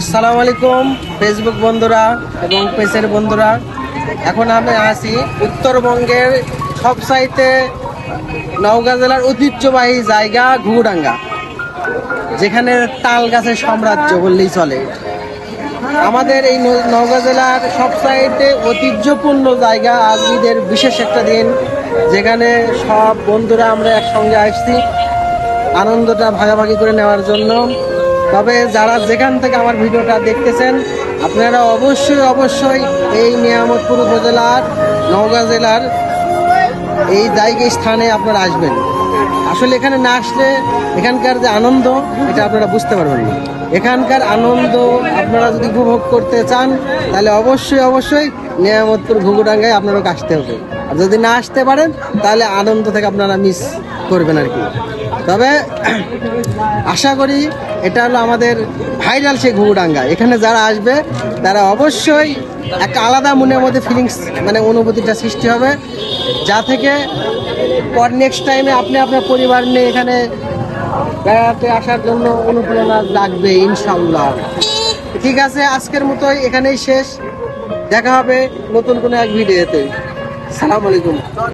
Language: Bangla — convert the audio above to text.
আসসালামু আলাইকুম ফেসবুক বন্ধুরা এবং পেজের বন্ধুরা। এখন আমি আছি উত্তরবঙ্গের সবসাইতে নওগাঁ জেলার ঐতিহ্যবাহী জায়গা ঘুঘুডাঙ্গা, যেখানে তাল গাছের সাম্রাজ্য বললেই চলে। আমাদের এই নওগাঁ জেলার সবসাইতে ঐতিহ্যপূর্ণ জায়গা আজমিদের বিশেষ একটা দিন, যেখানে সব বন্ধুরা আমরা একসঙ্গে আসছি, আনন্দটা ভাগাভাগি করে নেওয়ার জন্য। তবে যারা যেখান থেকে আমার ভিডিওটা দেখতেছেন, আপনারা অবশ্যই অবশ্যই এই নিয়ামতপুর উপজেলার নওগাঁ জেলার এই জায়গা স্থানে আপনারা আসবেন। আসলে এখানে না আসলে এখানকার যে আনন্দ, এটা আপনারা বুঝতে পারবেন না। এখানকার আনন্দ আপনারা যদি উপভোগ করতে চান, তাহলে অবশ্যই অবশ্যই নিয়ামতপুর ঘুঘুডাঙ্গায় আপনাদেরকে আসতে হবে। আর যদি না আসতে পারেন, তাহলে আনন্দ থেকে আপনারা মিস করবেন আর কি। তবে আশা করি এটা হলো আমাদের ভাইরাল সেই ঘুঘুডাঙ্গা। এখানে যারা আসবে, তারা অবশ্যই একটা আলাদা মনের মধ্যে ফিলিংস মানে অনুভূতিটা সৃষ্টি হবে, যা থেকে পর নেক্সট টাইমে আপনি আপনার পরিবার নিয়ে এখানে বেড়াতে আসার জন্য অনুপ্রেরণা লাগবে ইনশাল্লাহ ঠিক আছে, আজকের মতোই এখানেই শেষ। দেখা হবে নতুন কোনো এক ভিডিওতে সালাম আলাইকুম।